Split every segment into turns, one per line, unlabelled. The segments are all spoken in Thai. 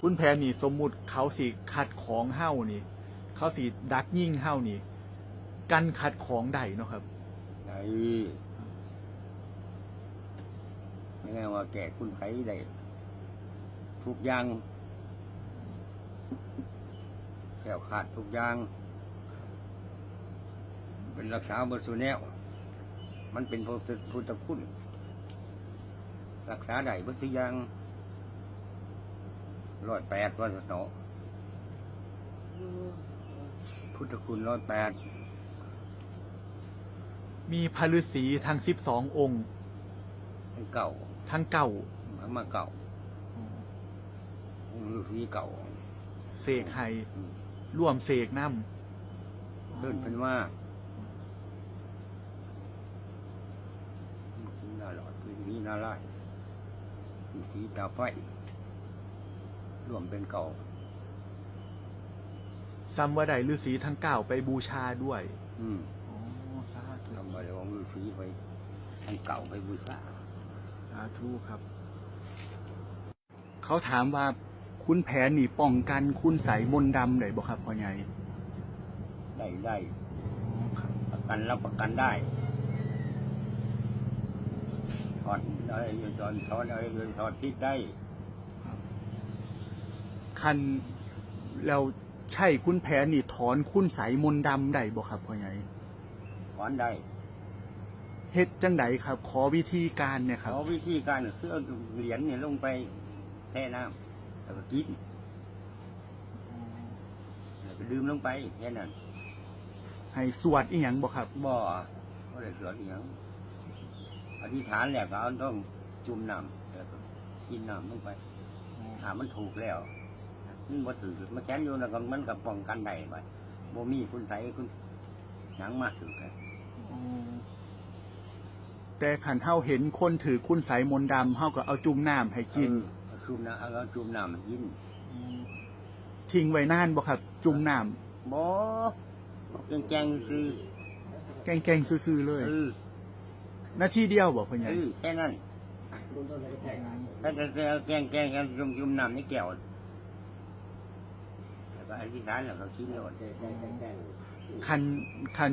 คุณแผนนี่สมมุติเขาสิขัดของเฮ้านี่ เขาสิดักยิ่งเฮ้านี่ กันขัดของได้เนาะครับ
ไอ้ไม่แน่ว่าแก่คุณไสได้ทุกอย่างแก้วขาดทุกอย่าง เป็นรักษาบทสุแนวมันเป็นพุทธพุทธคุณ รักษาได้บทสุอยาง ร้อยแปดวันเนาะพุทธคุณร้อยแปด
มีพระฤาษีทั้งสิบสององค์
เป็นเก่า
ทั้งเก่า
มามาเก่าองค์ฤาษีเก่า
เสกให้
อืม
ร่วมเสกน้
เดินเป็นว่าหน้าหลอดพื้นที่หน้าไร่พื้นที่ตาไฟ รวมเป็นเก่าำ
ซ้ำว่าได้ฤาษีทั้งเก้าไปบูชาด้วย
อืม
อ๋อสาธุ
ทำมาเลยองค์ฤาษีไปอันเก่าไปบูชา
สาธุครับ เขาถามว่าคุณแผนนี่ป้องกันคุณใสยมนต์ดำได้บ่ครับพ่อใหญ่
ได้ได้
อ๋อครับ
ประกันรับประกันได้ถอดอะไรถอดถอดอะไรถอดทิศได้
คันเราใช่คุณแผนนี่ถอนคุณใสยมนต์ดำได้บ่ครับพ่อใหญ่
ถอนได้
เฮ็ดจังไดครับ ขอวิธีการเนี่ยครับ
เขาวิธีการคือเอาเหรียญเนี่ยลงไปแช่น้ำแล้วก็กินแล้วก็ดื่มลงไปแค่นั้น
ให้สวดอีหยังบ่ครับ
บ่ก็เลยสวดอหย่างอธิษฐานแล้วก็เอาต้องจุ่มน้ำแล้วก็กินน้ำลงไปถามมันถูกแล้ว มันบ่ถือมาแค้นอยู่แล้วก็มันกับป้องกันได้ไปบ่มีคุณใสคุณหนังมากถือกัน
แต่ขันเฮาเห็นคนถือคุณใสยมนต์ดำเฮาก็เอาจุ่มน้ำให้กิน
เออเอาจุ่มน้ำเอาจุ่มน้ำมากิน
ทิ้งไว้นานบ่ครับ จุ่มน้
บ่แกงๆซื้อำ
แกงๆซื่อๆเลย
เออ
นาทีเดียวบ่พ่อใหญ่
เออแค่นั้นถ้าจะเอาแกงแกงกันจุ่มจุ่มน้ำในแก้วแล้ว ก็อธิษฐานแล้วก็กินแล้ว
คันคัน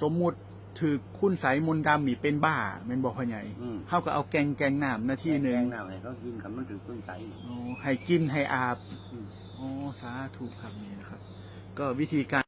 สมมุติถือคุณใสยมนต์ดำนี่เป็นบ้าแม่นบ่พ่อใหญ่
อืม
เฮาก็เอาแกงแกงน้ำนาทีหนึ
แก
ง
งน้ำให้เขากินคำมันถือคุณใส
อ๋อให้กินให้อาบ
อืม
อ๋อสาธุครับนี่นะครับ ก็วิธีการ